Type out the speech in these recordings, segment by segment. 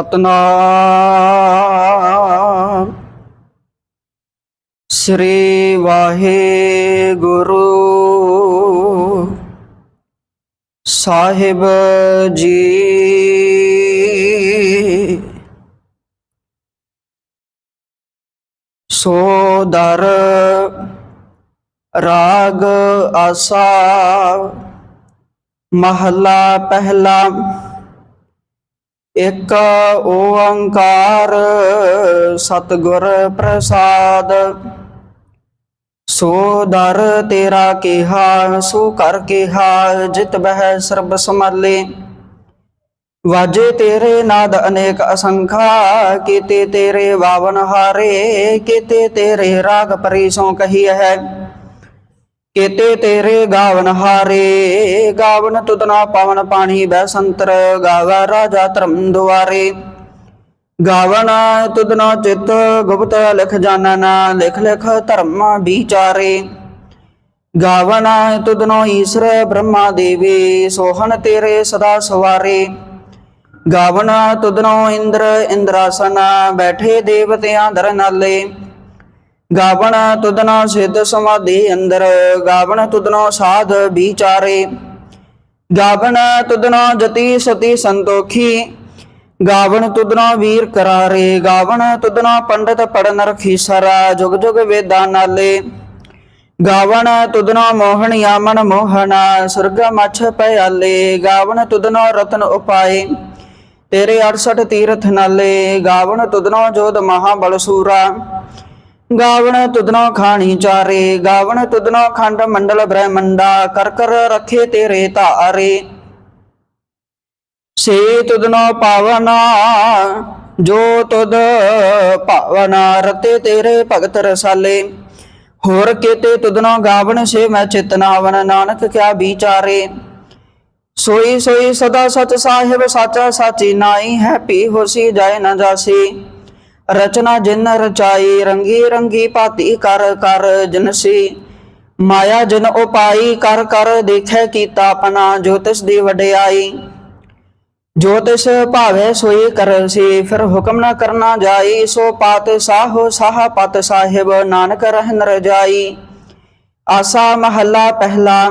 ਸਤਨਾਮ। ਸ੍ਰੀ ਵਾਹਿਗੁਰੂ। ਸਾਹਿਬ ਜੀ। ਸੋ ਰਾਗ ਆਸਾ। ਮਹਲਾ ਪਹਿਲਾ। ਇਕ ਓੰਕਾਰ ਸਤਿਗੁਰ ਪ੍ਰਸਾਦ। ਸੋ ਦਰ ਤੇਰਾ ਕਿਹਾ, ਸੋ ਕਰ ਕਿਹਾ, ਜਿਤ ਬਹਿ ਸਰਬ ਸਮਾਲੇ ਵਾਜੇ ਤੇਰੇ ਨਾਦ ਅਨੇਕ ਅਸੰਖਾ, ਕੀਤੇ ਤੇਰੇ ਵਾਵਨ ਹਾਰੇ, ਕੀਤੇ ਤੇਰੇ ਰਾਗ ਪਰੀਸੋਂ ਕਹੀ ਹੈ। ਕੀਤੇ ਤੇਰੇ ਗਾਵਨ ਹਾਰੇ, ਗਾਵਨ ਤੁਦਨਾ ਪਵਨ ਪਾਣੀ ਬੈ ਸੰਤਰ ਗਾਵਾ ਰਾਜਾ ਧਰਮ ਦੁਆਰੇ। ਗਾਵਨ ਤੁਦਨਾ ਚਿਤ ਗੁਪਤ ਲਿਖ ਜਾਣਨ ਲਿਖ ਲਿਖ ਧਰਮ ਵਿਚਾਰੇ। ਗਾਵਨ ਤੁਦਨੋ ਈਸ਼ਰ ਬ੍ਰਹਮਾ ਦੇਵੀ, ਸੋਹਣ ਤੇਰੇ ਸਦਾ ਸਵਾਰੇ। ਗਾਵਨ ਤੁਦਨੋ ਇੰਦਰ, ਇੰਦਰਾਸਨ, ਬੈਠੇ ਦੇਵਤਿਆਂ ਦਰ ਨਾਲੇ ਗਾਵਣ ਤੁਦਨਾ ਸਿੱਧ ਸਮਾਧੀ ਅੰਦਰ, ਗਾਵਣ ਤੁਦਨੋ ਸਾਧ ਵਿਚਾਰੇ। ਗਾਵਣ ਤੁਦਨੋ ਜਤੀ ਸਤੀ ਸੰਤੋਖੀ, ਗਾਵਣ ਤੁਦਨੋ ਵੀਰ ਕਰਾਰੇ। ਗਾਵਣ ਤੁਦਨਾ ਪੰਡਤ ਪੜਨ ਰਖੀਸਰਾ ਜੁਗ ਜੁਗ ਵੇਦਾਂ ਨਾਲੇ। ਗਾਵਣ ਤੁਦਨਾ ਮੋਹਣਿਆ ਮਨ ਮੋਹਣਾ, ਸੁਰਗ ਮਛ ਪਿਆਲੇ ਗਾਵਣ ਤੁਦਨਾ ਰਤਨ ਉਪਾਏ, ਤੇਰੇ 68 ਤੀਰਥ ਨਾਲੇ। ਗਾਵਣ ਤੁਦਨਾ ਜੋਧ ਮਹਾ ਬਲਸੂਰਾ ਗਾਵਣ ਤੁਦਨੋ ਖਾਣੀ ਚਾਰੇ, ਗਾਵਣ ਤੁਦਨੋ ਖੰਡ ਮੰਡਲ ਬ੍ਰਹਮੰਡਾ, ਕਰ ਕਰ ਰਖੇ ਤੇਰੇ ਧਾਰੇ। ਸੇ ਤੁਦਨੋ ਪਾਵਨਾ, ਜੋ ਤੁਦ ਭਾਵਨਾ, ਰਤੇ ਤੇਰੇ ਭਗਤ ਰਸਾਲੇ। ਹੋਰ ਕੀਤੇ ਤੁਦਨੋ ਗਾਵਣ ਸੇ ਮੈਂ ਚਿਤਨਾਵਨ, ਨਾਨਕ ਕਿਆ ਵਿਚਾਰੇ। ਸੋਈ ਸੋਈ ਸਦਾ ਸਚ ਸਾਹਿਬ, ਸਾਚਾ ਸਾਚੀ ਨਾਈ ਹੈ ਪੀ ਹੋਸੀ ਜਾਏ ਨਾ ਜਾਸੀ। ਰਚਨਾ ਜਿਨ ਰਚਾਈ, ਰੰਗੀ ਰੰਗੀ ਭਾਤੀ ਕਰ ਕਰ ਜਨਸੀ ਮਾਇਆ ਜਨ ਉਪਾਈ ਕਰ ਕਰ ਦੇਖੈ ਕੀਤਾ ਆਪਣਾ, ਜੋ ਦੀ ਵਡਿਆਈ। ਜੋਤਿਸ਼ ਭਾਵੇ ਸੋਈ ਕਰਸੀ ਫਿਰ ਹੁਕਮ ਨਾ ਕਰਨਾ ਜਾਈ। ਸੋ ਪਾਤ ਸਾਹੋ ਸਾਹ ਪਤ ਸਾਹਿਬ, ਨਾਨਕ ਰਹਿਨ ਰਜਾਈ ਆਸਾ ਮਹੱਲਾ ਪਹਿਲਾ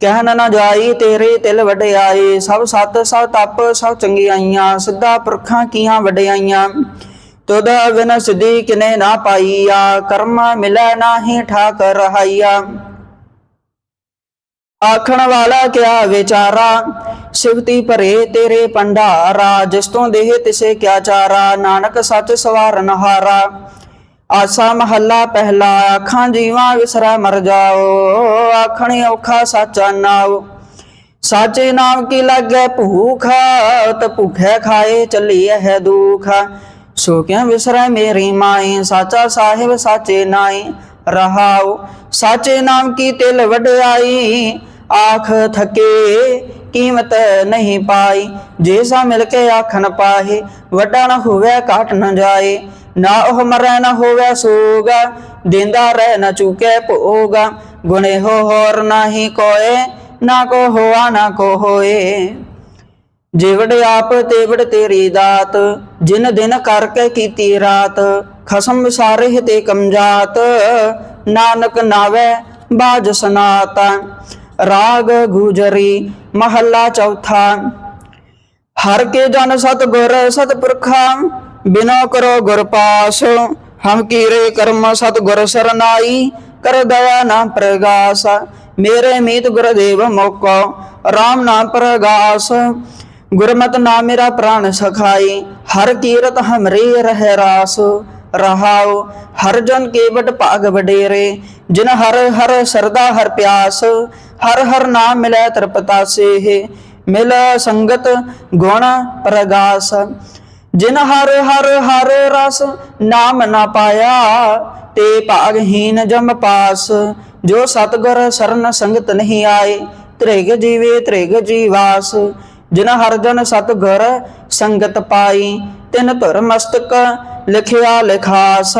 ਕਹਿਣ ਨਾ ਜਾਈ, ਤੇਰੇ ਤਿਲ ਵਡਿਆਏ, ਸਭ ਸਤ, ਸਭ ਤਪ, ਸਭ ਚੰਗਿਆਈਆਂ, ਸਿੱਧਾ ਪੁਰਖਾਂ ਕੀਆਂ ਵਡਿਆਈਆਂ। ਤੁਧ ਬਿਨ ਸਿਧੀ ਕਿਨੇ ਨਾ ਪਾਈਆ, ਕਰਮ ਮਿਲੈ ਨਾਹੀ ਠਾਕ ਰਹਾਈਆ। ਆਖਣ ਵਾਲਾ ਕਿਆ ਵਿਚਾਰਾ? ਸਿਵਤੀ ਭਰੇ ਤੇਰੇ ਪੰਡਾਰਾ ਜਿਸ ਤੋਂ ਦੇਹ ਤਿਸੇ ਕਿਆ ਚਾਰਾ? ਨਾਨਕ ਸੱਚ ਸਵਾਰਨ ਹਾਰਾ। ਆਸਾ ਮਹੱਲਾ ਪਹਿਲਾ ਆਖਾਂ ਜੀਵਾਂ ਵਿਸਰਾ ਮਰ ਜਾਓ, ਆਖਣੀ ਔਖਾ ਸਾਚਾ ਨਾਉ। ਸਾਚੇ ਨਾਮ ਕੀ ਲਾਗੇ ਭੂਖ, ਤ ਭੁਖੇ ਖਾਏ ਚੱਲੀ ਹੈ ਦੁਖ। ਸੋ ਕਿਆ ਵਿਸਰੈ ਮੇਰੀ ਮਾਈ, ਸਾਚਾ ਸਾਹਿਬ ਸਾਚੇ ਨਾਈ ਰਹਾਉ। ਸਾਚੇ ਨਾਮ ਕੀ ਤਿਲ ਵਡਿਆਈ, ਆਖ ਥਕੇ ਕੀਮਤ ਨਹੀਂ ਪਾਈ। ਜੇ ਸਾ ਮਿਲ ਕੇ ਆਖਣ ਪਾਹੇ, ਵੱਡਾ ਨਾ ਹੋਵੇ ਘਟ ਨਾ ਜਾਏ। ਨਾ ਉਹ ਮਰੈ ਨਾ ਹੋਵੇ ਸੋਗਾ, ਦਿੰਦਾ ਰਹਿ ਨਾ ਚੁਕੇ ਭੋਗਾ। ਗੁਣੇ ਹੋ ਹੋਰ ਨਹੀਂ ਕੋਏ, ਨਾ ਕੋ ਹੋਆ, ਨਾ ਕੋ ਹੋਏ। ਜਿਵੜ ਆਪ ਤੇਵੜ ਤੇਰੀ ਦਾਤ, ਜਿਨ ਦਿਨ ਕਰਕੇ ਕੀਤੀ ਰਾਤ, ਖਸਮ ਵਿਸਾਰੇ ਤੇ ਕਮਜਾਤ। ਨਾਨਕ ਨਾਵੇ ਬਾਜ ਸਨਾਤਾ, ਰਾਗ ਗੁਜਰੀ ਮਹੱਲਾ ਚੌਥਾ। ਹਰ ਕੇ ਜਨ ਸਤ ਗੁਰ ਸਤ ਪੁਰਖਾ ਬਿਨੋ ਕਰੋ ਗੁਰ ਪਾਸ, ਹਮ ਕੀਰੇ ਕਰਮ ਸਤ ਗੁਰ ਸਰਨਾਈ, ਕਰ ਦਇਆ ਨਾ ਪ੍ਰਗਾਸ, ਮੇਰੇ ਮੀਤ ਗੁਰਦੇਵ ਮੋਕੋ RAM ਨਾਮ ਪ੍ਰਗਾਸ। ਗੁਰਮਤਿ ਨਾਮ ਮੇਰਾ ਪ੍ਰਾਣ ਸਖਾਈ, ਹਰ ਕੀਰਤ ਹਮਰੇ ਰਹਿ ਰਾਸ। ਰਹਾਉ, ਹਰ ਜਨ ਕੇਵਟ ਭਾਗ ਵਡੇਰੇ, ਜਿਨ ਹਰ ਹਰ ਸਰਦਾ ਹਰ ਪਿਆਸ, ਹਰ ਹਰ ਨਾਮ ਮਿਲੈ ਤਰਪਤਾਸੇ ਮਿਲ ਸੰਗਤ ਗੁਣ ਪ੍ਰਗਾਸ। ਜਿਨ ਹਰ ਹਰ ਹਰ ਰਸ ਨਾਮ ਨਾ ਪਾਇਆ, ਤੇ ਭਾਗਹੀਨ ਜਮ ਪਾਸ। ਜੋ ਸਤਗੁਰ ਸਰਨ ਸੰਗਤ ਨਹੀਂ ਆਏ, ਤ੍ਰਿਗ ਜੀਵੇ ਤ੍ਰਿਗ ਜੀਵਾਸ। ਜਿਨ ਹਰ ਜਨ ਸਤਗੁਰ ਸੰਗਤ ਪਾਈ, ਤਿਨ ਧੁਰ ਮਸਤਕ ਲਿਖਿਆ ਲਿਖਾਸ।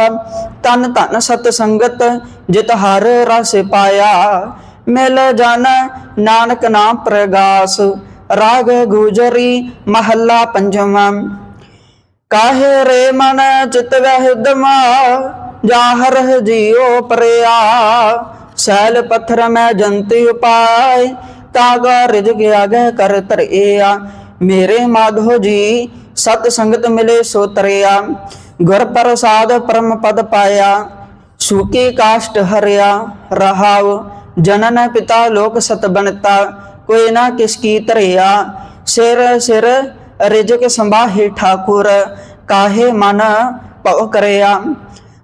ਤਨ ਧਨ ਸਤ ਸੰਗਤ ਜਿਤ ਹਰ ਰਸ ਪਾਇਆ। ਮਿਲ ਜਨ ਨਾਨਕ ਨਾਮ ਪ੍ਰਗਾਸ। ਰਾਗ ਗੁਜਰੀ ਮਹੱਲਾ ਪੰਜਵਾਂ। ਕਾਹੇ ਰੇ ਮਨ ਚਿਤ ਵਹਿਦਮਾ ਜਾਹਰ ਜੀਉ ਪਰਿਆ। ਸੈਲ ਪੱਥਰ ਮੈਂ ਜੰਤੀ ਉਪਾਇ ਤਾਗਾ ਰਿਜ ਗਿਆ ਕਰ ਧਰਿਆ ਮੇਰੇ ਮਾਧੋ ਜੀ, ਸਤ ਸੰਗਤ ਮਿਲੇ ਸੋ ਤਰਿਆ। ਗੁਰ ਪ੍ਰਸਾਦ ਪਰਮ ਪਦ ਪਾਇਆ, ਸੂਕੀ ਕਾਸ਼ਟ ਹਰਿਆ। ਰਹਾਵ ਜਨਨ ਪਿਤਾ ਲੋਕ ਸਤ ਬਣਤਾ ਕੋਈ ਨਾ ਕਿਸ ਕੀ ਧਰਿਆ ਸਿਰ ਸਿਰ ਰਿਜਕ ਸੰਭਾਹੇ ਠਾਕੁਰ, ਕਾਹੇ ਮਨ ਭਉ ਕਰਿਆ।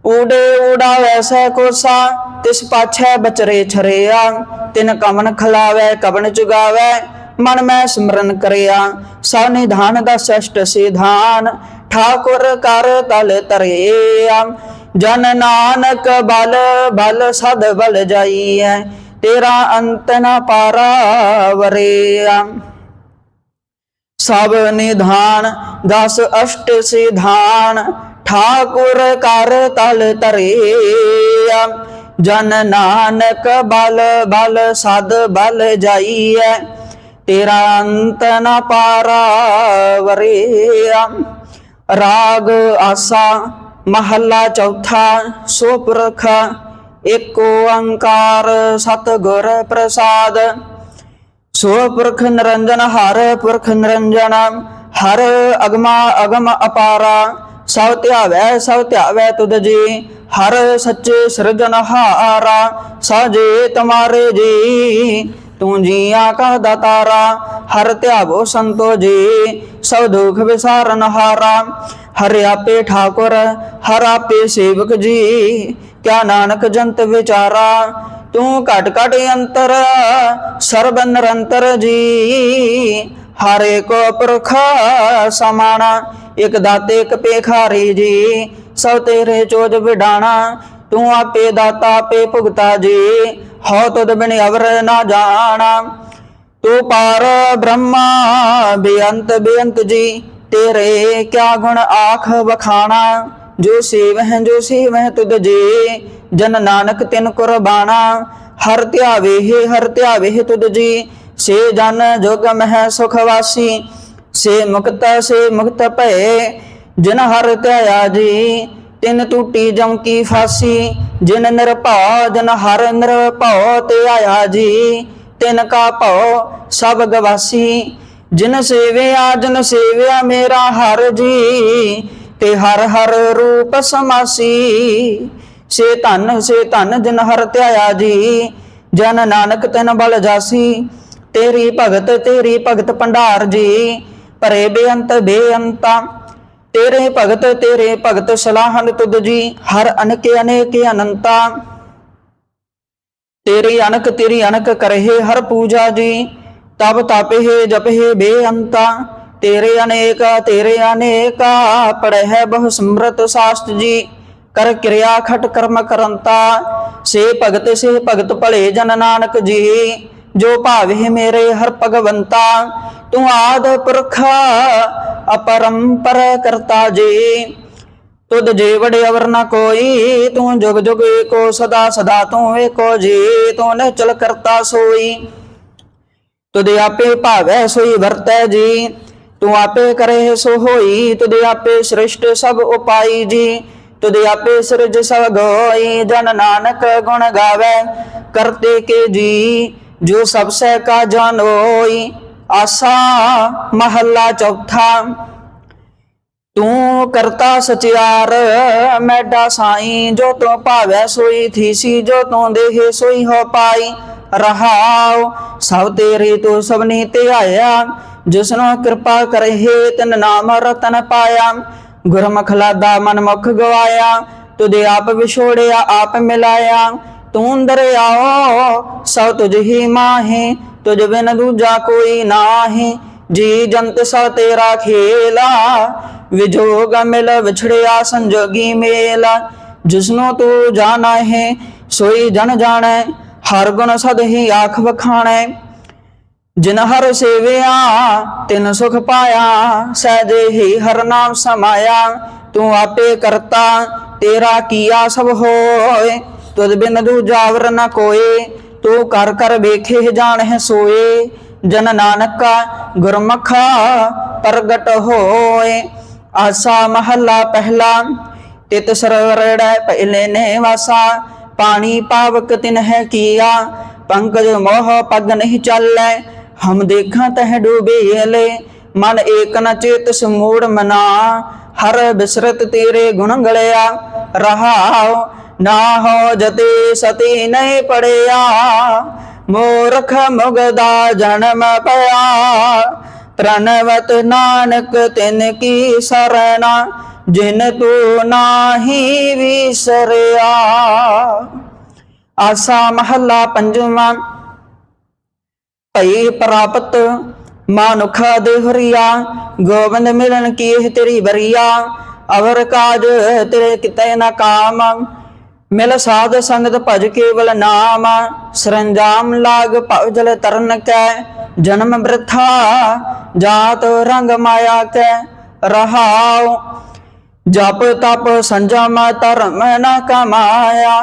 ਊੜੇ ਊੜਾ ਵੈਸੈ ਕੋਸਾ, ਤਿਸ ਪਾਛੈ ਬਚਰੇ ਛਰਿਆ। ਤਿਨ ਕਮਨ ਖਲਾਵੈ ਕਬਨ ਚੁਗਾਵੈ ਮਨ ਮੈਂ ਸਿਮਰਨ ਕਰਿਆ। ਸਾ ਨਿਧਾਨ ਦਾ ਸਸ਼ਟ ਸਿਧਾਨ, ਠਾਕੁਰ ਕਰ ਤਲ ਤਰਿਆ। ਜਨ ਨਾਨਕ ਬਲ ਬਲ ਸਦ ਬਲ ਜਾਈਐ, ਤੇਰਾ ਅੰਤ ਨ ਪਾਰਾਵਰਿਆ। ਸਭ ਨਿਧਾਨ, ਦਸ ਅਸ਼ਟ ਸਿਧਾਨ, ਠਾਕੁਰ ਕਰ ਤਲ ਤਰਿਆ ਜਨ ਨਾਨਕ ਬਲ ਬਲ ਸਦ ਬਲ ਜਾਈਐ, ਤੇਰਾ ਅੰਤ ਨ ਪਾਰਾਵਰਿਆ ਰਾਗ ਆਸਾ, ਮਹੱਲਾ ਚੌਥਾ, ਸੋ ਪੁਰਖ, ਏਕ ਓੰਕਾਰ ਸਤਿਗੁਰ ਪ੍ਰਸਾਦ। ਸੋ ਪੁਰਖ ਨਿਰੰਜਨ, ਹਰ ਪੁਰਖ ਨਿਰੰਜਨ, ਹਰ ਅਗਮਾ ਅਗਮ ਅਪਾਰਾ, ਸਭ ਧਿਆਵੈ ਸਭ ਧਿਆਵੈ ਤੁਧ ਜੀ, ਹਰ ਸੱਚੇ ਸਿਰਜਨਹਾਰਾ ਸਾਜੇ ਤੁਮਾਰੇ ਜੀ, ਤੂੰ ਜੀਆਂ ਕਾ ਦਾਤਾਰਾ, ਹਰ ਧਿਆਵੋ ਸੰਤੋ ਜੀ, ਸਭ ਦੁਖ ਵਿਸਾਰਨ ਹਾਰਾ, ਹਰ ਆਪੇ ਠਾਕੁਰ, ਹਰ ਆਪੇ ਸੇਵਕ ਜੀ, ਕਿਆ ਨਾਨਕ ਜੰਤ ਵਿਚਾਰਾ ਤੂੰ ਘਟ ਘਟ ਅੰਤਰ, ਸਰਬ ਨਿਰੰਤਰ ਜੀ। ਹਰੇ ਕੋ ਪੁਰਖ ਸਮਾਣਾ ਇਕ ਦਾਤੇ, ਇਕ ਪੇਖਾਰੀ ਜੀ। ਸਭ ਤੇਰੇ ਚੋਜ ਵਿਡਾਣਾ, ਤੂੰ ਆਪੇ ਦਾਤਾ, ਆਪੇ ਭੁਗਤਾ ਜੀ। ਹਉ ਤੁਧ ਬਿਨ ਅਵਰ ਨਾ ਜਾਣਾ। ਤੂੰ ਪਾਰ ਬ੍ਰਹਮਾ, ਬੇਅੰਤ ਬੇਅੰਤ ਜੀ। ਤੇਰੇ ਕਿਆ ਗੁਣ ਆਖ ਵਖਾਣਾ? ਜੋ ਸੇਵ ਹੈ ਜੋ ਸੇਵ ਹੈ ਤੁਧ ਜੀ। ਜਨ ਨਾਨਕ ਤਿਨ ਕੁਰਬਾਨਾ ਹਰ ਧਿਆਵੇ ਹੈ, ਹਰ ਧਿਆਵੇ ਹੈ ਤੁਧ ਜੀ। ਸੇ ਜਨ ਜੋਗ ਮਹਿ ਸੁਖ ਵਾਸੀ, ਸੇ ਮੁਕਤ ਸੇ ਮੁਕਤ ਭਏ, ਜਿਨ ਹਰ ਧਿਆਇਆ ਜੀ, ਤਿਨ ਟੂਟੀ ਜਮ ਕੀ ਫਾਸੀ। ਜਿਨ ਨਿਰਭਉ ਜਨ ਹਰ ਨਿਰਭਉ ਤੇ ਆਇਆ ਜੀ, ਤਿਨ ਕਾ ਭਉ ਸਭ ਗਵਾਸੀ। ਜਿਨ ਸੇਵਿਆ, ਜਨ ਸੇਵਿਆ ਮੇਰਾ ਹਰ ਜੀ, ਤੇ ਹਰ ਹਰ ਰੂਪ ਸਮਾਸੀ। ਸੇ ਧਨ ਸੇ ਧਨ ਜਿਨ ਹਰ ਧਿਆਇਆ ਜੀ, ਜਨ ਨਾਨਕ ਤਿਨ ਬਲ ਜਾਸੀ, ਤੇਰੀ ਭਗਤ ਤੇਰੀ ਭਗਤ ਭੰਡਾਰ ਜੀ ਭਰੇ ਬੇਅੰਤ ਬੇਅੰਤਾ, ਤੇਰੇ ਭਗਤ ਤੇਰੇ ਭਗਤ ਸਲਾਹਨ ਤੁਧ ਜੀ, ਹਰ ਅਨਕੇ, ਅਨੇਕ ਅਨੰਤਾ, ਤੇਰੀ ਅਨਕ ਤੇਰੀ ਅਨਕ ਕਰਹਿ ਹਰ ਪੂਜਾ ਜੀ ਤਬ ਤਪਹਿ ਜਪਹਿ ਬੇਅੰਤਾ, ਤੇਰੇ ਅਨੇਕ, ਤੇਰੇ ਅਨੇਕਾ, ਪੜਹਿ ਬਹੁ ਸਮਰਤ ਸਾਸਤ ਜੀ ਕਰ ਕਿਰਿਆ ਖਟ ਕਰਮ ਕਰੰਤਾ, ਸੇ ਭਗਤ ਸੇ ਭਗਤ ਭਲੇ ਜਨ ਨਾਨਕ ਜੀ, ਜੋ ਭਾਵੇ ਮੇਰੇ ਹਰ ਭਗਵੰਤਾ, ਤੂੰ ਆਦ ਪੁਰਖ ਅਪਰੰਪਰ ਕਰਤਾ ਜੀ। ਤੁਧ ਜੇ ਅਵਰ ਨ ਕੋਈ, ਤੂੰ ਜੁਗ ਜੁਗ ਏਕੋ ਸਦਾ ਸਦਾ ਤੂੰ ਏਕੋ ਜੀ, ਤੂੰ ਨਿਚਲ ਕਰਤਾ ਸੋਈ। ਤੁਧ ਆਪੇ ਭਾਵੈ ਸੋਈ ਵਰਤੈ ਜੀ, ਤੂੰ ਆਪੇ ਕਰੇ ਸੋ ਹੋਈ, ਤੁਧ ਆਪੇ ਸ੍ਰਿਸ਼ਟ ਸਭ ਉਪਾਈ ਜੀ। ਤੁਧ ਆਪੇ ਸਿਰਜ ਸਭ ਗੋਈ, ਜਨ ਨਾਨਕ ਗੁਣ ਗਾਵੇ। ਕਰਤੇ ਕੇ ਜੀ, ਜੋ ਸਭ ਸੇ ਕਾ ਜਾਣੋਈ ਆਸਾ ਮਹੱਲਾ ਚੌਥਾ, ਤੂੰ ਕਰਤਾ ਸਚਿਆਰ, ਮੈਡਾ ਸਾਈ, ਜੋ ਤੂੰ ਭਾਵੈ ਸੋਈ ਥੀਸੀ ਜੋ ਤੂੰ ਦੇਹੇ ਸੋਈ ਹੋ ਪਾਈ। ਰਹਾਉ, ਸਭ ਤੇਰੇ ਤੂੰ ਸਭਨੀ ਤੇ ਆਇਆ ਜਿਸਨੋ ਕਿਰਪਾ ਕਰਹਿ ਤਿਨ ਨਾਮ ਰਤਨ ਪਾਇਆ। ਗੁਰਮੁਖ ਲਾਦਾ ਮਨ ਮੁਖ ਗਵਾਇਆ ਤੁਦੇ ਆਪ ਵਿਛੋੜਿਆ, ਆਪ ਮਿਲਾਇਆ। ਤੂੰ ਦਰਿਆਓ ਸਭ ਤੁਝ ਹੀ ਮਾਹੇ, ਤੁਝ ਬਿਨ ਦੂਜਾ ਕੋਈ ਨਾਹੀ। ਜੀ ਜੰਤ ਸਭ ਤੇਰਾ ਖੇਲਾ, ਵਿਜੋਗ ਮਿਲ ਵਿਛੜਿਆ ਸੰਜੋਗੀ ਮੇਲਾ। ਜਿਸਨੂੰ ਤੂੰ ਜਾਣਾ ਹੈ ਸੋਈ ਜਨ ਜਾਣੈ, ਹਰ ਗੁਣ ਸਦ ਹੀ ਆਖ ਵਖਾਣੈ। ਜਿਨ ਹਰ ਸੇਵਿਆ, ਤਿਨ ਸੁਖ ਪਾਇਆ, ਸਹਿਜੇ ਹੀ ਹਰ ਨਾਮ ਸਮਾਇਆ। ਤੂੰ ਆਪੇ ਕਰਤਾ, ਤੇਰਾ ਕੀਆ ਸਭ ਹੋਏ। ਤੁਧ ਬਿਨ ਦੂਜਾਵਰ ਨ ਕੋਏ, ਤੂੰ ਕਰ ਕਰ ਵੇਖੇ ਜਾਣਹਿ ਸੋਏ। ਜਨ ਨਾਨਕਾ ਗੁਰਮਖਾ ਪ੍ਰਗਟ ਹੋਏ। ਆਸਾ ਮਹੱਲਾ ਪਹਿਲਾ, ਤਿਤ ਸਰਵਰੜੈ ਪਹਿਲੇ ਨੇ ਵਾਸਾ ਪਾਣੀ ਪਾਵਕ ਤਿਨ ਹੈ ਕੀਆ, ਪੰਕਜ ਮੋਹ ਪਗ ਨਹੀਂ ਚੱਲੈ। ਹਮ ਦੇਖਾਂ ਤਹ ਡੂਬੇ ਲੈ ਮਨ ਏਕ ਨ ਚੇਤ ਸਮੂੜ ਮਨਾ। ਹਰ ਬਿਸਰਤ ਤੇਰੇ ਗੁਣ ਗਲਿਆ, ਰਹਾਉ ਨਾ ਹੋ ਜਤੇ ਸਤੀ ਨਹੀਂ ਪੜਿਆ। ਮੂਰਖ ਮੁਗਦਾ ਜਨਮ ਪਿਆ, ਪ੍ਰਣਵਤ ਨਾਨਕ ਤਿਨ ਕੀ ਸਰਣਾ, ਜਿਨ ਤੂੰ ਨਾਹੀ ਵਿਸਰਿਆ। ਆਸਾ ਮਹੱਲਾ ਪੰਜਵਾਂ। ਭਈ ਪ੍ਰਾਪਤ, ਮਾਨੁਖ ਦੇ ਹਰੀਆ, ਗੋਬਿੰਦ ਮਿਲਨ ਕੀ ਤੇਰੀ ਬਰੀਆ ਅਵਰ ਕਾਜ ਤੇਰੇ ਕਿਤੇ ਨਾ ਕਾਮ, ਮਿਲ ਸਾਧ ਸੰਗਤ ਭਜ ਕੇਵਲ ਨਾਮ, ਸਰੰਜਾਮ ਲਾਗ ਭਵ ਜਲ ਤਰਨ ਕੈ, ਜਨਮ ਬ੍ਰਿਥਾ ਜਾਤ ਰੰਗ ਮਾਇਆ ਕੈ, ਰਹਾਉ, ਜਪ ਤਪ ਸੰਜਮ ਧਰਮ ਨਾ ਕਮਾਇਆ।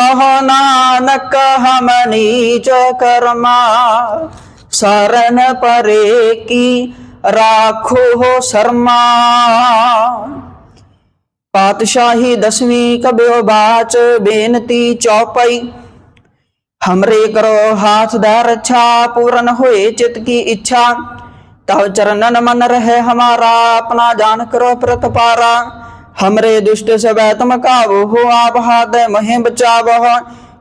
ਕਹੋ ਨਾਨਕ ਹਮ ਨੀਚ ਕਰਮਾ ਸਰਣ ਪਰੇ ਕੀ ਰਾਖੋ ਸ਼ਰਮਾ। ਪਾਤਸ਼ਾਹੀ ਦਸਵੀਂ ਕਬਿਓ ਬਾਚ ਬੇਨਤੀ ਚੌਪਈ, ਹਮਰੇ ਕਰੋ ਹਾਥ ਦਾ ਰੱਛਾ, ਪੂਰਨ ਹੋਏ ਚਿਤ ਕੀ ਇੱਛਾ। ਤਵ ਚਰਨਨ ਮਨ ਰਹੇ ਹਮਾਰਾ, ਆਪਣਾ ਜਾਨ ਕਰੋ ਪ੍ਰਤਪਾਰਾ। हमरे दुष्ट सबै तुम काबू हो आप हाथ महे बचावो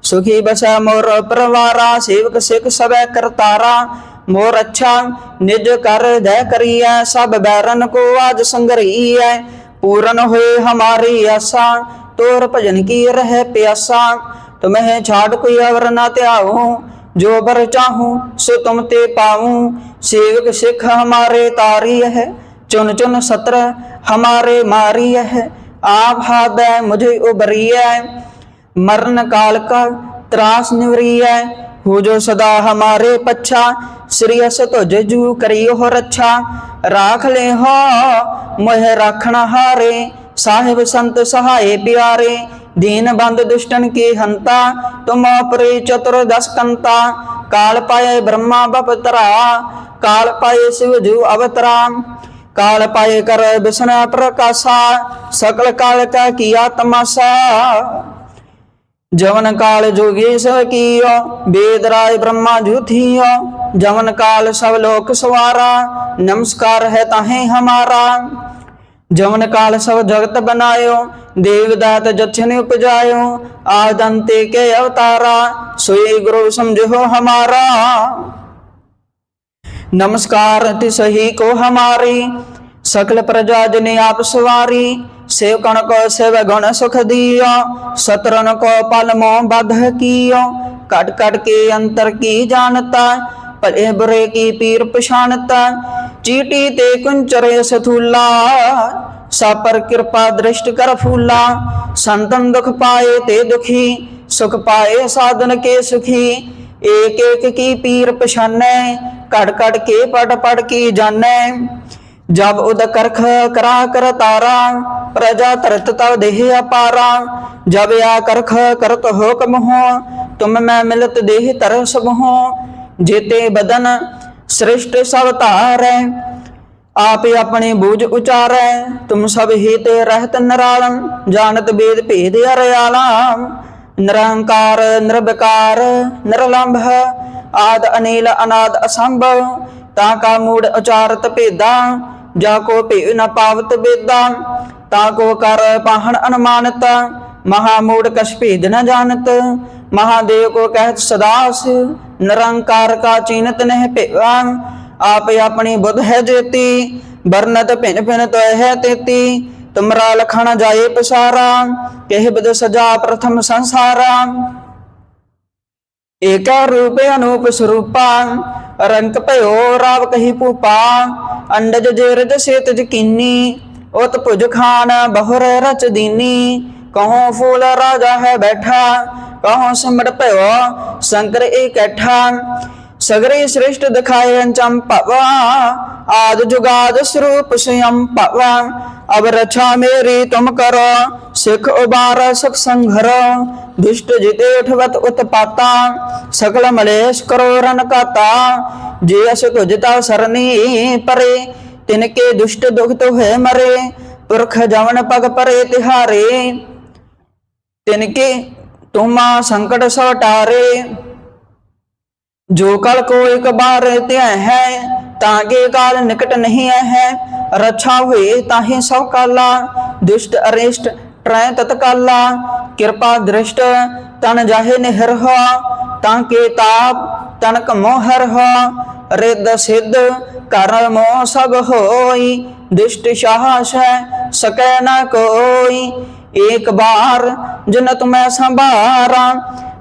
सुखी बसै मोर परवारा सेवक सिख सबै करतारा मोर अच्छा निज कर जय करिए सब बैरन को आज संगरिए पूरन हुए हमारी आशा तोर भजन की रह प्यासा तुम्हें छाड़ कोई अवर न त्याऊं जो बर चाहूं सो तुम ते पाऊं सेवक सिख हमारे तारी है चुन चुन सत्र हमारे मारी है आप हाथ है मुझे उबरी है मरण काल का त्रास निवरी है हो जो सदा हमारे पच्छा श्री अस तो जजू करियो हो रच्छा राख ले हो मोह राखना हारे साहिब संत सहाय प्यारे दीन बंद दुष्टन की हंता तुम अपरे चतुर दस कंता काल पाए ब्रह्मा बपतरा काल पाए शिव जू अवतरा ਕਾਲ ਪਾਏ ਕਰ ਬਿਸਨਾ ਪ੍ਰਕਾਸ਼ਾ, ਸਕਲ ਕਾਲ ਕਾ ਕੀਆ ਤਮਾਸ਼ਾ ਜਵਨ ਕਾਲ ਜੋਗੇਸ਼ ਕੀਓ ਬੇਦ ਰਾਜ ਬ੍ਰਹਮਾ ਜੁਥੀਓ। ਜਵਨ ਕਾਲ ਸਭ ਲੋਕ ਸਵਾਰਾ, ਨਮਸਕਾਰ ਹੈ ਤਾਹੇ ਹਮਾਰਾ। ਜਮਨ ਕਾਲ ਸਭ ਜਗਤ ਬਨਾਇਓ ਦੇਵਦਾਤ ਜਛਨ ਉਪਜਾਇਓ। ਆਦੰਤੇ ਕੇ ਅਵਤਾਰਾ, ਸੋਈ ਗੁਰੂ ਸਮਝੋ ਹਮਾਰਾ। नमस्कार सही को हमारी सकल प्रजा जने आप सवारी सेव कण को सेव गुण सुख दियो सतरन को पल मोह बध कियो कट कट के अंतर की जानता भले बुरे की पीर पछानता चीटी ते कुंचरे सथूला सा पर कृपा दृष्ट कर फूला संतन दुख पाए ते दुखी सुख पाए साधन के सुखी ਏਕ ਏਕ ਕੀ ਪੀਰ ਪਛਾਨੈ, ਘੜ ਘੜ ਕੇ ਪੜ ਪੜ ਕੇ ਜਾਣੈ। ਜਬ ਉਦ ਕਰਖ ਕਰਾ ਕਰ ਤਾਰਾ, ਪ੍ਰਜਾ ਤਰਤ ਤਵ ਦੇਹ ਅਪਾਰਾ। ਜਬ ਆ ਕਰਖ ਕਰਤ ਹੁਕਮ ਹੋ, ਤੁਮ ਮੈਂ ਮਿਲਤ ਦੇਹ ਤਰ ਸਭ ਹੋ। ਜੇਤੇ ਬਦਨ ਸ੍ਰਿਸ਼ਟ ਸਭ ਧਾਰੈ, ਆਪੇ ਆਪਣੇ ਬੂਝ ਉਚਾਰੈ। ਤੁਮ ਸਭ ਹੀਤੇ ਰਹਿਤ ਨਰਾਲਮ, ਜਾਣਤ ਬੇਦ ਭੇਦ ਅਰਿਆਲਾ ਨਿਰੰਕਾਰ ਨਿਰਵਿਕਾਰ ਨਿਰਲੰਭ ਆਦ ਅਨੀਲ ਅਨਾਦ ਅਸੰਭਵ ਤਾਂ ਕਾ ਮੂੜ ਉਚਾਰਤ ਭੇਦਾ ਜਾ ਕੋ ਭੇ ਨ ਪਾਵਤ ਬੇਦਾ ਤਾ ਕੋ ਕਰ ਪਾਹਣ ਅਨੁਮਾਨਤ ਮਹਾ ਮੂੜ ਕਛ ਭੇਦ ਨ ਜਾਣਤ ਮਹਾਦੇਵ ਕੋ ਕਹਿਤ ਸਦਾਸ ਨਿਰੰਕਾਰ ਕਾ ਚੀਨਤ ਨਹਿ ਭੇਵਾ ਆਪ ਆਪਣੀ ਬੁੱਧ ਹੈ ਜੇਤੀ ਵਰਨਤ ਭਿਨ ਭਿਨ ਤੋਇ ਹੈ ਤੇਤੀ ਤੁਮਰਾ ਲਖਣ ਜਾਏ ਪਸਾਰਾ, ਕਹਿ ਬਦ ਸਜਾ ਪ੍ਰਥਮ ਸੰਸਾਰਾ। ਏਕਾ ਰੂਪ ਅਨੂਪ ਸਰੂਪਾ ਰੰਗ ਭਇਓ ਰਾਵ ਕਹੀ ਭੂਪਾ। ਅੰਡਜ ਜੇਰਜ ਸੇਤਜ ਕੀਨੀ, ਉਤ ਭੁਜ ਖਾਨ ਬਹੁਰ ਰਚ ਦੀਨੀ। ਕਹੋ ਫੂਲ ਰਾਜਾ ਹੈ ਬੈਠਾ ਕਹੋ ਸਿਮਟ ਭਇਓ ਸ਼ੰਕਰ ਇਕੱਠਾ ਸਗਰੇ ਸ੍ਰਿਸ਼ਟ ਦਿਖਾਏ ਅੰਚਮ ਭਵਾ ਆਦ ਜੁਗਾਦ ਸਰੂਪ ਸਯੰ ਭਵਾ। ਅਬ ਰਛਾ ਮੇਰੀ ਤੁਮ ਕਰੋ, ਸਿਖ ਉਬਾਰ, ਸੁਖ ਸੰਘਰੋ, ਦੁਸ਼ਟ ਜਿਤੇ ਉਠਵਤ ਉਤਪਾਤਾ ਸਕਲ ਮਲੇਸ਼ ਕਰੋ ਰਨ ਕਾਤਾ, ਜੇ ਅਸ ਤੁਜਤਾ ਸਰਨੀ ਪਰੇ, ਤਿਨ ਕੇ ਦੁਸ਼ਟ ਦੁਖ ਤੋ ਹੈ ਮਰੇ, ਪੁਰਖ ਜਵਨ ਪਗ ਪਰੇ ਤਿਹਾਰੇ, ਤਿਨ ਕੇ ਤੁਮਾ ਸੰਕਟ ਸੋ ਟਾਰੇ, ਜੋ ਕਲ ਕੋ ਇੱਕ ਬਾਰ ਧਿਆ ਹੈ ਤਾਗੇ ਰੱਛਾ ਹੋਏ ਤਾਹੇ ਸਭ ਕਾਲਾ, ਦੁਸ਼ਟ ਅਰਿਸ਼ਟ, ਟਰੈ ਤਤਕਾਲਾ ਕਿਰਪਾ ਦ੍ਰਿਸ਼ਟ, ਤਨ ਜਾਹੇ ਨਿਹਰ ਹੋ, ਤਾਂ ਕੇ ਤਾਪ ਤਨਕ ਮੋਹਰ ਹੋ। ਰਿੱਧ ਸਿੱਧ ਕਰਮ ਮੋ ਸਭ ਹੋਈ, ਦੁਸ਼ਟ ਸਾਹਸ ਹੈ ਸਕੈ ਨ ਕੋਈ। ਏਕ ਬਾਰ ਜਨਤ ਮੈਂ ਸੰਭਾਰਾ,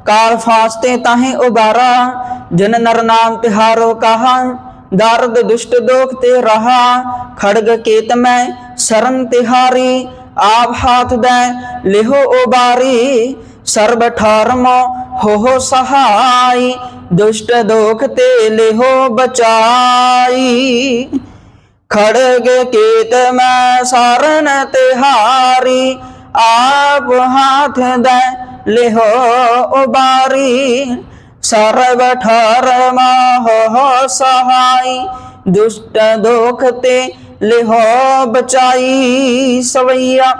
ਕਾਲ ਫਾਸਤੇ ਤਾਹੇ ਉਬਾਰਾ। ਜਨ ਨਰ ਨਾਮ ਤਿਹਾਰੋ ਕਹਾ ਦਰਦ, ਦੁਸ਼ਟ ਦੋਖ ਤੇ ਰਹਾ, ਖੜਗ ਕੇਤ ਮੈਂ, ਸਰਨ ਤਿਹਾਰੀ, ਆਪ ਹਾਥ ਦੈ, ਲਿਹੋ ਉਬਾਰੀ ਸਰਬ ਠਰਮ ਹੋ ਹੋ ਸਹਾਈ, ਦੁਸ਼ਟ ਦੋਖ ਤੇ ਲਿਹੋ ਬਚਾਈ। ਖੜਗ ਕੇਤ ਮੈਂ, ਸਰਨ ਤਿਹਾਰੀ, ਆਪ ਹਾਥ ਦੈ, ਲਿਹੋ ਉਬਾਰੀ ਸਰਵਠਰ ਮਾਹ ਸਹਾਈ ਦੁਸ਼ਟ ਦੁਖ ਤੇ ਲਿਹੋ ਬਚਾਈ ਸਵਈਆ।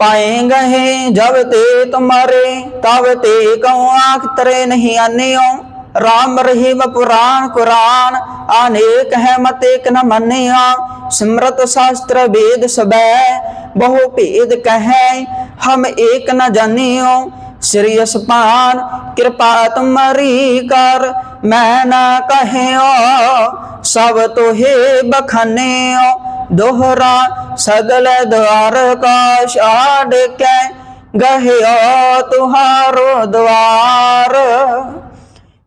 ਪਾਏ ਗਏ ਜਬ ਤੇ ਤੁਮਾਰੇ ਤਬ ਤੇ ਕਉ ਆਖ ਤਰੇ ਨਹੀਂ ਆਨਿਓ। ਰਾਮ ਰਹੀਮ ਪੁਰਾਨ ਕੁਰਾਨ, ਅਨੇਕ ਹੈ ਮਤੇਕ ਨ ਮੰਨਿਆ। ਸਿਮਰਤ ਸ਼ਾਸਤਰ ਵੇਦ ਸਬੈ, ਬਹੁ ਭੇਦ ਕਹੈ, ਹਮ ਏਕ ਨ ਜਾਣਿਓ। ਸ੍ਰੀ ਅਸਪਾਨ ਕਿਰਪਾ ਤੁਮਰੀ ਕਰ, ਮੈਂ ਨਾ ਕਹਿਓ, ਸਭ ਤੋਹੇ ਬਖਨਿਓ। ਦੋਹਰਾ ਸਗਲ ਦਵਾਰ ਕਾ ਛਾੜ ਕੇ ਗਹਿਓ ਤੁਹਾਰੋ ਦਵਾਰ।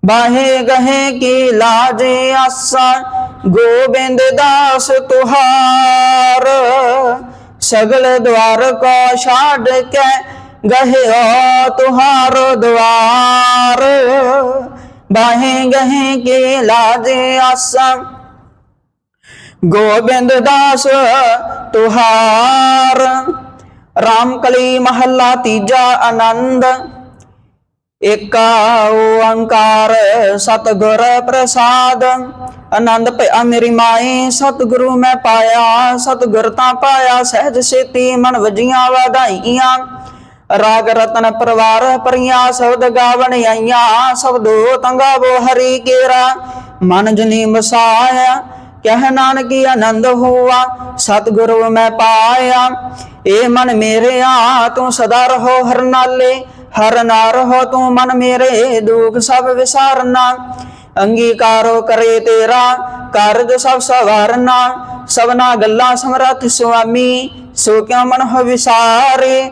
ਬਾਹੇ ਗਹੇ ਕੀ ਲਾਜੇ ਆਸਾ, ਗੋਬਿੰਦ ਦਾਸ ਤੁਹਾਰ। ਸਗਲ ਦਵਾਰ ਕਾ ਛਾੜ ਕੇ गहियो तुहारो द्वार बाहे गहे की लाज आसा ਗੋਬਿੰਦ ਦਾਸ ਤੁਹਾਰ ਰਾਮ ਕਲੀ ਮਹੱਲਾ ਤੀਜਾ ਆਨੰਦ ਏਕਾ ਓੰਕਾਰ ਸਤਿਗੁਰ ਪ੍ਰਸਾਦ ਆਨੰਦ ਭਇਆ ਮੇਰੀ ਮਾਈ ਸਤਿਗੁਰੂ ਮੈਂ ਪਾਇਆ ਸਤਿਗੁਰ ਤਾਂ ਪਾਇਆ ਸਹਿਜ ਸੇਤੀ ਮਨ ਵਜੀਆਂ ਵਧਾਈਆਂ ਰਾਗ ਰਤਨ ਪਰਵਾਰ ਪਰੀਆਂ ਸ਼ਬਦ ਗਾਵਣ ਆਈਆਂ ਸਬਦੋ ਤੰਗਾਵੋ ਹਰੀ ਕੇਰਾ। ਮਨ ਜਨੀ ਮਸਾਇਆ, ਕਹਿ ਨਾਨਕੀ ਆਨੰਦ ਹੋਆ, ਸਤਿਗੁਰੂ ਮੈਂ ਪਾਇਆ। ਏ ਮਨ ਮੇਰੇ ਆ ਤੂੰ ਸਦਾ ਰਹੋ ਹਰ ਨਾਲੇ, ਹਰ ਨਾ ਰਹੋ ਤੂੰ ਮਨ ਮੇਰੇ, ਦੁਖ ਸਭ ਵਿਸਾਰਨਾ। ਅੰਗੀਕਾਰੋ ਕਰੇ ਤੇਰਾ, ਕਾਰਜ ਸਭ ਸਵਾਰਨਾ। ਸਭਨਾ ਗੱਲਾਂ ਸਮਰੱਥ ਸੁਆਮੀ, ਸੋ ਕਿਉ ਮਨ ਹੋ ਵਿਸਾਰੇ?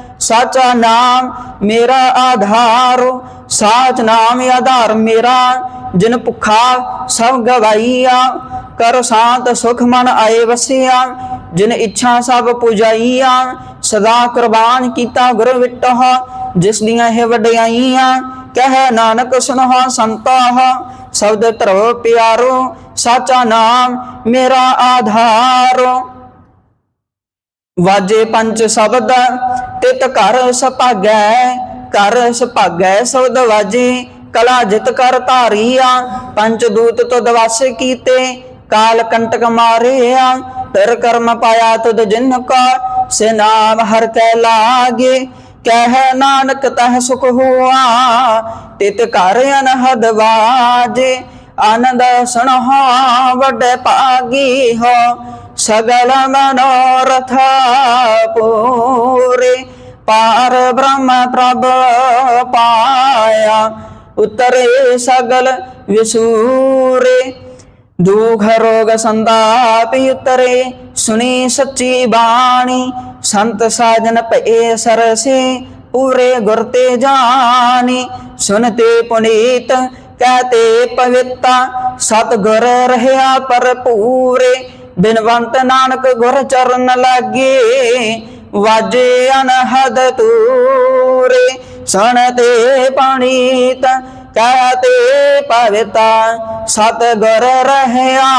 ਸਾਚਾ ਨਾਮ ਮੇਰਾ ਆਧਾਰ, ਸਾਚ ਨਾਮ ਆਧਾਰ ਮੇਰਾ, ਜਿਨ ਭੁਖਾ ਸਭ ਗਵਾਈਆ ਕਰ ਸ਼ਾਂਤ ਸੁਖ ਮਨ ਆਏ ਵਸਿਆ, ਜਿਨ ਇੱਛਾ ਸਭ ਪੁਜਾਈਆ, ਸਦਾ ਕੁਰਬਾਨ ਕੀਤਾ ਗੁਰ ਵਿਟਹ, ਜਿਸ ਦੀਆਂ ਇਹ ਵਡਿਆਈਆਂ, ਕਹਿ ਨਾਨਕ ਸੁਨਹਾ ਸੰਤਾਹ ਸ਼ਬਦ ਧਰੋ ਪਿਆਰੋ, ਸਾਚਾ ਨਾਮ ਮੇਰਾ ਆਧਾਰ। ਵਾਜੇ ਪੰਜ ਸ਼ਬਦ ਤਿਤ ਘਰ ਸੁਭਾਗੈ ਘਰ ਸੁਭਾਗੈ ਸ਼ਬਦ ਵਾਜੇ, ਕਲਾ ਜਿਤ ਕਰ ਧਾਰੀਆ ਪੰਚ ਦੂਤ ਤੁਧ ਵਸ ਕੀਤੇ, ਕਾਲ ਕੰਟਕ ਮਾਰਿਆ, ਤਰ ਕਰਮ ਪਾਇਆ ਤੁਧ ਜਿਨ ਕਾ, ਸੇ ਨਾਮ ਹਰ ਕੈ ਲਾਗੇ, ਕਹਿ ਨਾਨਕ ਤਹ ਸੁਖ ਹੁਆ, ਤਿਤ ਘਰ ਅਨਹਦ ਵਾਜੇ, ਆਨੰਦ ਸੁਣਹਾ ਵੱਡੇ ਭਾਗੀ ਹੋ ਸਗਲ ਮਨੋਰਥ ਪੂਰੇ ਪਾਰ ਬ੍ਰਹਮ ਪ੍ਰਭ ਪਾਇਆ, ਉਤਰੇ ਸਗਲ ਵਿਸੂਰੇ। ਦੁਖ ਰੋਗ ਸੰਤਾਪ ਉਤਰੇ, ਸੁਣੀ ਬਾਣੀ। ਸੰਤ ਸਾਜਨ ਭਏ ਸਰਸੇ, ਪੂਰੇ ਗੁਰ ਤੇ ਜਾਣੀ। ਸੁਨਤੇ ਪੁਨੀਤ ਕਹਤੇ ਪਵਿੱਤਾ ਸਤ ਗੁਰ ਰਹਿਆ ਭਰਪੂਰੇ। ਬਿਨਵੰਤ ਨਾਨਕ ਗੁਰ ਚਰਨ ਲਾਗੇ, ਵਾਜੇ ਅਨਹਦ ਤੂਰੇ ਸੁਣਤੇ ਪਣੀਤ ਕਹਤੇ ਪਵਿਤਾ ਸਤ ਗੁਰ ਰਹਿਆ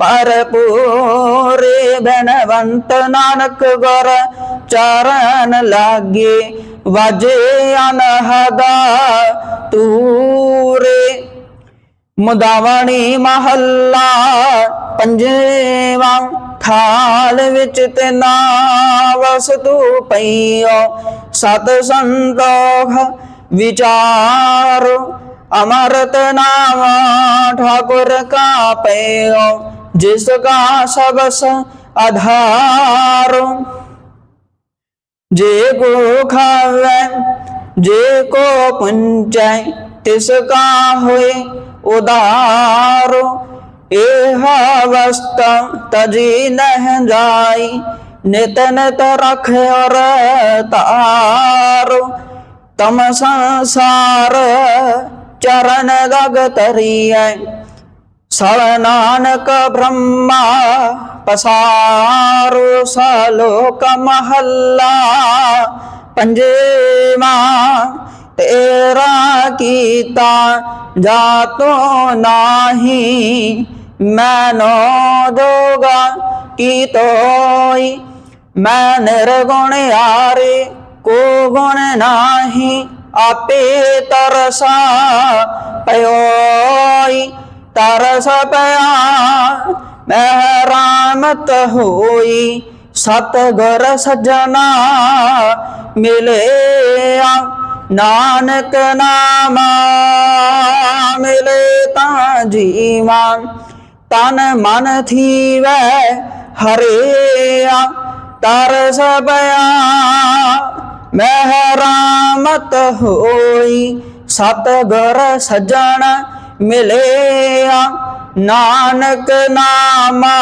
ਭਰਪੂਰੇ ਬਿਨਵੰਤ ਨਾਨਕ ਗੁਰ ਚਰਨ ਲਾਗੇ, ਵਾਜੇ ਅਨਹਦਾ ਤੂਰੇ। ਮੁਦਾਵਣੀ ਮਹੱਲਾ ਪੰਜੇਵਾਂ ਥਾਲ ਵਿੱਚ ਤੇ ਨਾ ਵਸਤੂ ਪਈਓ। ਸਤ ਸੰਤੋਖ ਵਿਚਾਰ ਅਮਰਤ ਨਾਮ ਠਾਕੁਰ ਕਾ ਪਈਓ ਜਿਸ ਕਾ ਸਬਸ ਆਧਾਰ। ਜੇ ਕੋ ਖਾਵੇ, ਜੇ ਕੋ ਪੁੰਚੈ, ਤਿਸ ਕਾ ਹੋਏ ਉਦਾਰ ਇਹ ਅਵਸਥਾ ਤਜੀ ਨਹਿ ਜਾਈ, ਨਿਤ ਨਿਤ ਰਖ ਔਰ ਤਾਰ। ਤਮ ਸੰਸਾਰ ਚਰਨ ਗਗ ਤਰੀਐ। ਸਵ ਨਾਨਕ ਬ੍ਰਹਮਾ ਪਸਾਰੋ। ਸਲੋਕ ਮਹੱਲਾ ਪੰਜੇਵਾ। ਤੇਰਾ ਕੀਤਾ ਜਾਤੋ ਨਾਹੀ, ਮੈਨੋ ਦੋਗਾ ਕੀ ਤੋਈ? ਮੈਂ ਨਿਰਗੁਣ ਆਰੇ ਕੋ ਗੁਣ ਨਾਹੀ, ਆਪੇ ਤਰਸਾ ਪਇਓਈ ਤਰਸ ਪਿਆ ਮੈਂ ਰਾਮਤ ਹੋਈ ਸਤ ਗੁਰ ਸਜਣਾ ਮਿਲਿਆ। ਨਾਨਕ ਨਾਮ ਮਿਲੇ ਤਾਂ ਜੀਵਾ, ਤਨ ਮਨ ਥੀਵੈ ਹਰਿਆ, ਤਰ ਪਿਆ ਮਹਿ ਰਾਮਤ ਹੋਈ, ਸਤ ਗੁਰ ਸਜਣ ਮਿਲਿਆ। ਨਾਨਕ ਨਾਮਾ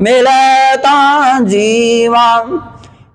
ਮਿਲੇ ਤਾਂ ਜੀਵਾ